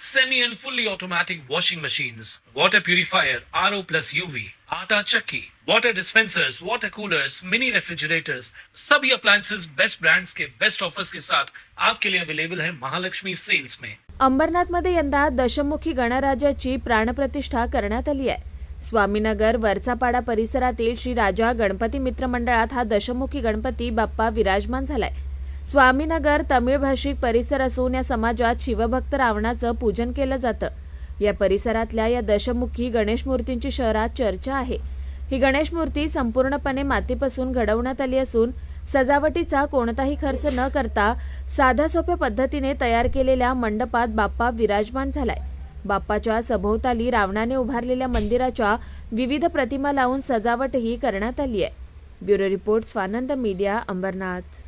semi and fully automatic washing machines, water purifier, RO plus UV, आटा चक्की, water dispensers, water coolers, mini refrigerators, सभी appliances. Best brands के best offers के साथ आपके लिए अवेलेबल है महालक्ष्मी सेल्स में अंबरनाथमध्ये यंदा दशमुखी गणराजाची प्राणप्रतिष्ठा करण्यात आली आहे. स्वामीनगर वरचापाडा परिसरातील श्री राजा गणपती मित्र मंडळात हा दशमुखी गणपती बाप्पा विराजमान झालाय. स्वामीनगर तमिळ भाषिक परिसर असून या समाजात शिवभक्त रावणाचं पूजन केलं जातं. या परिसरातल्या या दशमुखी गणेश मूर्तींची शहरात चर्चा आहे. ही गणेश मूर्ती संपूर्णपणे मातीपासून घडवण्यात आली असून सजावटीचा कोणताही खर्च न करता साध्या सोप्या पद्धतीने तयार केलेल्या मंडपात बाप्पा विराजमान झालाय. बाप्पाच्या सभोवताली रावणाने उभारलेल्या मंदिराच्या विविध प्रतिमा लावून सजावटही करण्यात आली आहे. Bureau report Swanand media Ambarnath.